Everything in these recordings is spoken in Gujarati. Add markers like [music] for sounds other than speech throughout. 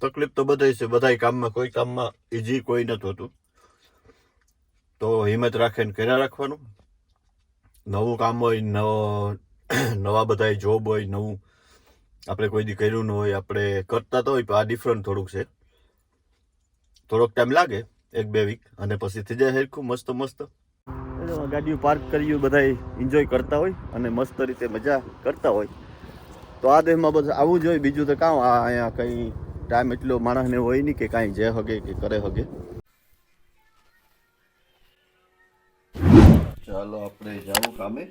તકલીફ તો બધાય છે. બધાય કામમાં, કોઈ કામમાં ઈજી કોઈ નથી હોતું. તો હિંમત રાખીને કર્યા રાખવાનું. નવું કામ હોય નવો [clears throat] નવા બધા જોબ હોય નવું આપણે કોઈ દી કર્યું ન હોય આપણે કરતા તો હોય પણ આ ડિફરન્ટ થોડુંક છે. થોડોક ટાઈમ લાગે એક બે વીક અને પછી થઈ જાય હેરખું મસ્ત મસ્ત. ગાડીઓ પાર્ક કર્યું બધા એન્જોય કરતા હોય અને મસ્ત રીતે મજા કરતા હોય. તો આ દેશમાં બધું આવું જોઈએ બીજું તો કાં આ અહીંયા કંઈ ટાઈમ એટલો માણસને હોય નહીં કે કાંઈ જે હગે કે કરે હગે. ચાલો આપણે જાવું કામે.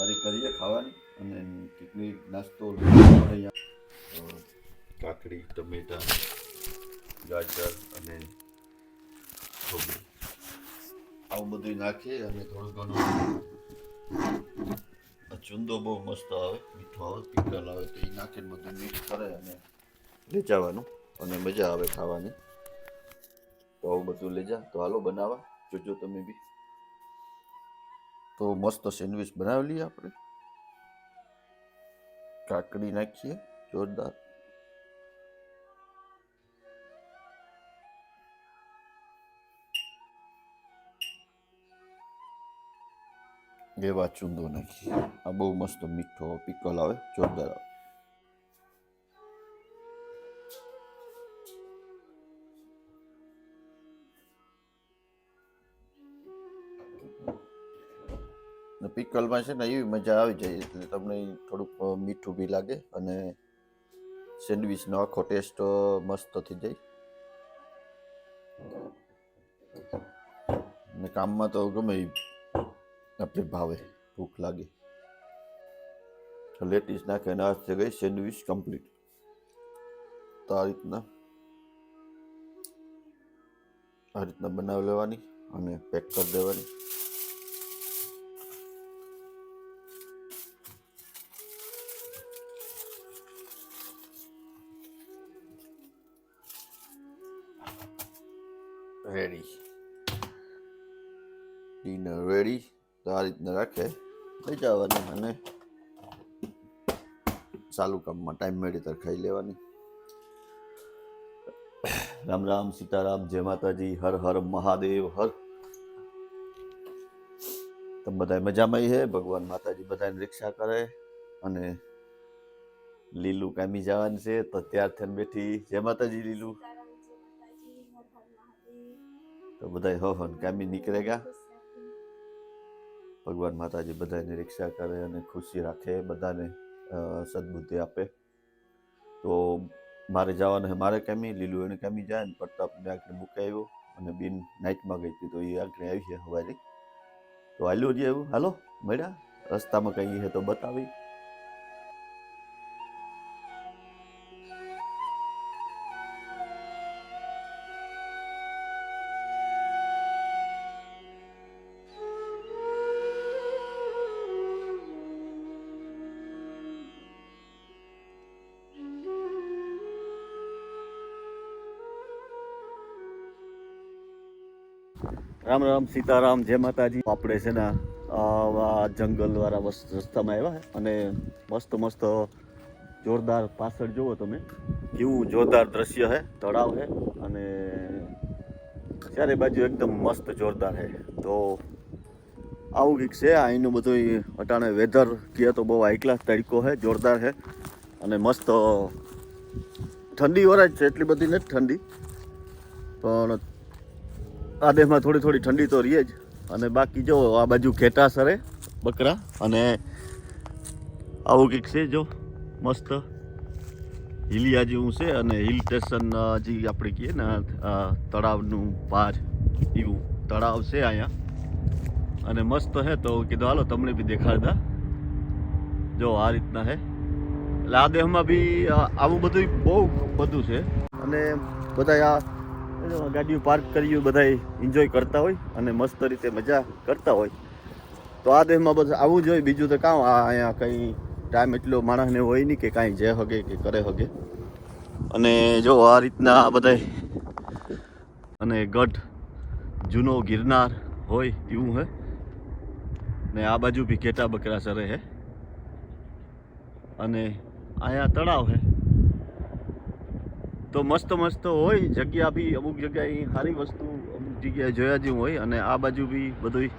તૈયારી કરીએ ખાવાની અને કેટલી નાસ્તો કાકડી, ટમેટા, ગાજર અને કોબી આવું બધું નાખીએ અને થોડું ઘણું ચુંદો બહુ મસ્ત આવે, મીઠો આવે પિકલ આવે તો એ નાખીને બધું મિક્સ કરે અને લઈ જવાનું અને મજા આવે ખાવાની. તો આવું બધું લેજા. તો હાલો બનાવવા જોજો તમે બી. તો મસ્ત સેન્ડવિચ બનાવી લઈએ આપણે. કાકડી નાખીએ, જોરદાર. એવા ચૂંદો નાખીએ. આ બહુ મસ્ત મીઠો, પીકલ આવે, જોરદાર આવે. પિકલમાં છે ને એવી મજા આવી જાય, એટલે તમને થોડુંક મીઠું બી લાગે અને સેન્ડવિચનો આખો ટેસ્ટ મસ્ત થઈ જાય. ને કામમાં તો ગમે આપણે ભાવે, ભૂખ લાગે. લેટીસ નાખે અને આજ થઈ ગઈ સેન્ડવિચ કમ્પ્લીટ. તો આ રીતના આ રીતના બનાવી લેવાની અને પેક કરી દેવાની. રેડી ડિનર રેડી તો આ રીતના રાખે લઈ જવાની અને ચાલુ કામમાં ટાઈમ મળે ત્યારે ખાઈ લેવાની રામ રામ સીતારામ જય માતાજી હર હર મહાદેવ હર તમે બધા મજામાં હે ભગવાન માતાજી બધાને રિક્ષા કરે અને લીલું કામી જવાનું છે તો ત્યાર થઈને બેઠી જય માતાજી લીલું તો બધા હો કામી નીકળેગા. ભગવાન માતાજી બધાની રિક્ષા કરે અને ખુશી રાખે, બધાને સદબુદ્ધિ આપે. તો મારે જવાનું છે મારે કામી, લીલું એને કામી જાય ને પ્રતાપને આગળ મૂકી આવ્યો અને બિન નાઇટમાં ગઈ હતી તો એ આગળ આવી છે હવારી. તો હાલ્યું જ એવું હાલો, મળ્યા. રસ્તામાં કંઈ છે તો બતાવી. રામ રામ સીતારામ, જય માતાજી. આપણે છે ને, આવા જંગલ વાળા રસ્તામાં આવ્યા અને મસ્ત મસ્ત જોરદાર પાછળ જુઓ તમે. કેવું જોરદાર દ્રશ્ય હે, તળાવ છે અને ચારે બાજુ એકદમ મસ્ત જોરદાર છે તો આવું કંઈક છે અહીંનું બધું અટાણે વેધર કહે તો બહુ હાઈ ક્લાસ તરીકો છે જોરદાર છે અને મસ્ત ઠંડી વરાય છે, એટલી બધી નથી ઠંડી. પણ આ દેશમાં થોડી થોડી ઠંડી તો રહીએ જ. અને બાકી જો, આ બાજુ ઘેટા સરે બકરા અને આવું કંઈક છે જો, મસ્ત. હિલિયા જેવું છે અને હિલ સ્ટેશન જે આપણે કહીએ ને તળાવનું પાર, એવું તળાવ છે અહીંયા. અને મસ્ત હે તો કીધું, હાલો, તમને બી દેખાડતા. જો, આ રીતના હે. એટલે આ દેહમાં બી આવું બધું બહુ બધું છે. અને બધા આ ગાડીઓ પાર્ક કરી બધા એન્જોય કરતા હોય અને મસ્ત રીતે મજા કરતા હોય. તો આ દેશમાં બસ આવવું જોઈએ બીજું તો કાં આ અહીંયા કંઈ ટાઈમ એટલો માણસને હોય નહીં કે કાંઈ જે હગે કે કરે હગે. અને જો આ રીતના આ બધાય અને ગઢ જૂનો ગિરનાર હોય એવું હે. ને આ બાજુ બી ઘેટા બકરા સરે હે. અને અહીંયા તળાવ હે. તો મસ્ત મસ્ત હોય, જગ્યા બી, અમુક જગ્યાએ સારી વસ્તુ, અમુક જગ્યાએ જોયા જેવું હોય, અને આ બાજુ બી બધું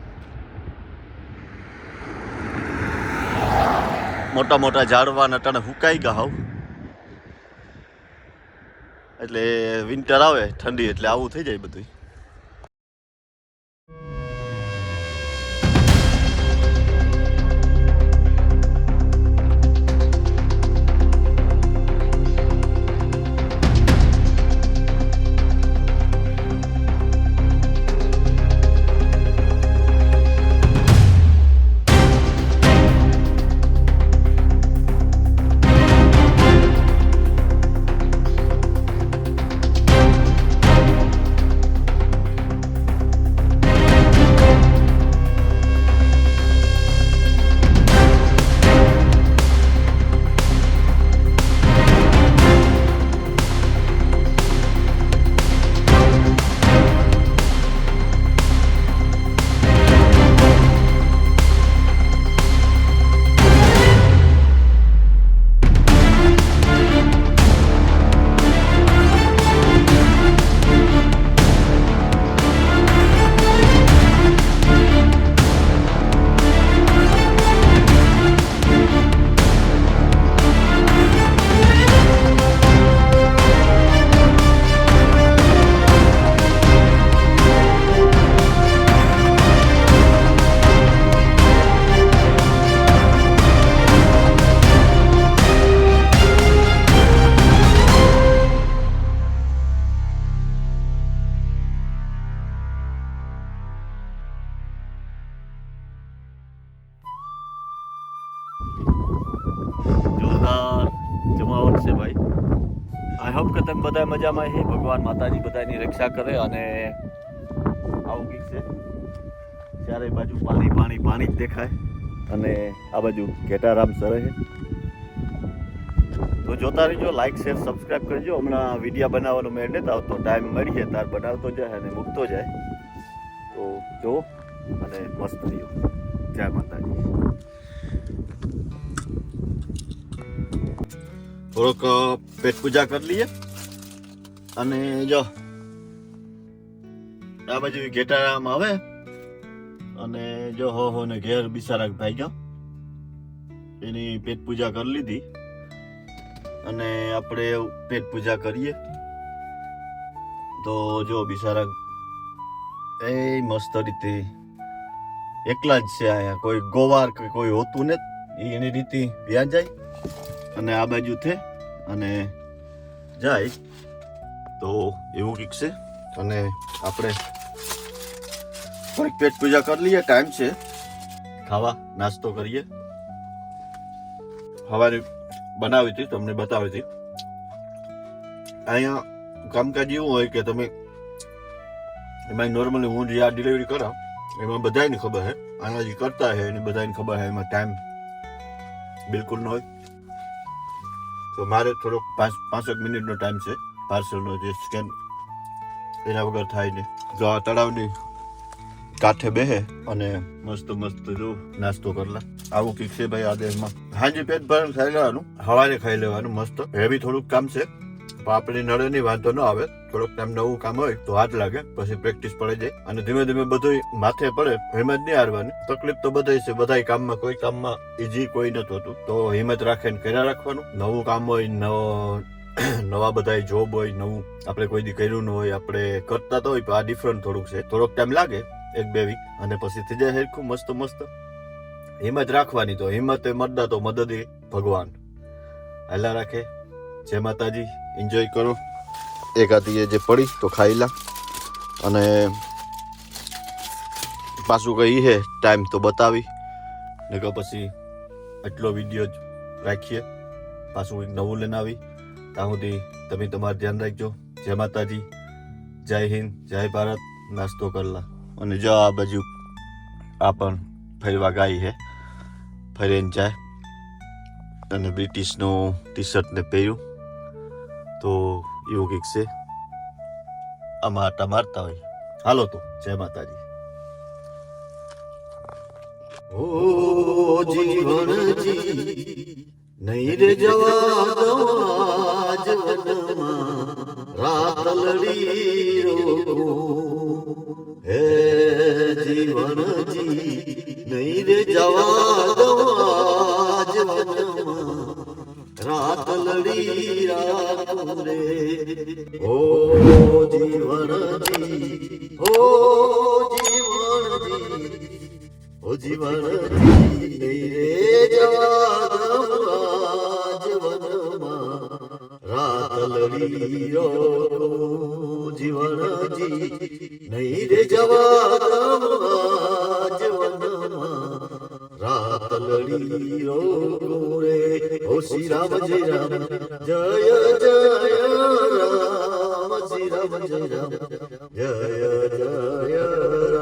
મોટા મોટા ઝાડવા નટાણે હુકાઈ ગયા હાવ. એટલે વિન્ટર આવે, ઠંડી, એટલે આવું થઈ જાય બધું બધા મજામાં છે. ભગવાન માતાજી બધાની રક્ષા કરે અને આવું કંઈક છે. ચારે બાજુ પાણી પાણી પાણી જ દેખાય. અને આ બાજુ ઘેટારામ સરે છે. તો જોતા રહીજો લાઈક શેર સબસ્ક્રાઈબ કરજો. હમણાં વિડીયા બનાવવાનો મેળ નથી આવતો. ટાઈમ મળી જાય, તાર બનાવતો જાય અને મૂકતો જાય. તો જો અને મસ્ત રહ્યો. જય માતાજી. થોડોક પેટ પૂજા કરી લઈએ. અને જો, આ બાજુ ઘેટારામ આવે અને જો હો હો ને ઘેર બિસારાક ભાઈ ગયો, એની પેટ પૂજા કરી લીધી, અને આપણે પેટ પૂજા કરીએ. તો જો બિસારા એ મસ્ત રીતે એકલા જ છે અહીંયા, કોઈ ગોવાર કે કોઈ હોતું ને એની રીતે વ્યા જાય અને આ બાજુ થે અને જાય. તો એવું કંઈક છે? અને આપણે થોડીક પેટ પૂજા કરી લઈએ ટાઈમ છે. ખાવા નાસ્તો કરીએ. સવારે બનાવી હતી તમને બતાવી હતી. અહીંયા કામકાજ એવું હોય કે તમે એમાં નોર્મલી હું જે આ ડિલિવરી કરાવ એમાં બધાને ખબર છે આના જે કરતા છે એને બધાને ખબર છે એમાં ટાઈમ બિલકુલ ન હોય. તો મારે થોડોક પાંચ પાંચેક મિનિટનો ટાઈમ છે. પાર્સલનો જે સ્કેન એના વગર થાય નહીં જો આ તળાવની કાંઠે બેહે અને મસ્ત મસ્ત જો નાસ્તો કરલા આવું કીક છે ભાઈ આ દેશમાં હાજી પેટ ભરણ ખાઈ લેવાનું હવારે ખાઈ લેવાનું મસ્ત. હેવી થોડુંક કામ છે. પણ આપણે નડે નહીં વાંધો ન આવે. થોડોક ટાઈમ નવું કામ હોય તો હાથ લાગે, પછી પ્રેક્ટિસ પડે જાય. અને ધીમે ધીમે બધું માથે પડે, હિંમત નહીં હારવાની. તકલીફ તો બધાય છે. બધાય કામમાં, કોઈ કામમાં ઈજી કોઈ નથી હોતું. તો હિંમત રાખીને કર્યા રાખવાનું. નવું કામ હોય નવો [clears throat] નવા બધા જોબ હોય, નવું, આપણે કોઈ દી કર્યું ન હોય, આપણે કરતા તો હોય, પણ આ ડિફરન્ટ થોડુંક છે. થોડોક ટાઈમ લાગે, એક બે વીક અને પછી થઈ જાય હેરખું મસ્ત મસ્ત. હિંમત રાખવાની તો, હિંમત એ મરદા તો મદદ એ ભગવાન. હાલા રાખે. જય માતાજી એન્જોય કરો. એકાદી જે પડી, તો ખાઈ લા. અને પાછું કઈ હે ટાઈમ તો બતાવી. ને પછી એટલો વીડિયો જ રાખીએ. પાછું એક નવું લઈને આવી. ત્યાં સુધી તમે તમારું ધ્યાન રાખજો. જય માતાજી. જય હિન્દ, જય ભારત. નાસ્તો કરલા. અને જો આ બાજુ આ પણ ફરવા ગાય છે ફરીને જાય. અને બ્રિટિશનું ટી શર્ટને પહેર્યું. તો એવું કંઈક છે. આમાં આટા મારતા હોય. હાલો તો, જય માતાજી. ઓ જીવનજી નહીં રે જવા દવા જીવનમાં રાત લડી રોકો હે જીવનજી નહીં રે જવા દવા લડી રોકો જીવનજી નહીં રે જવા જીવનમાં રાત લડી રોકો રે. ઓ શ્રી રામ, જય રામ. જય જય રામ. શ્રી રામ, જય રામ. જય જય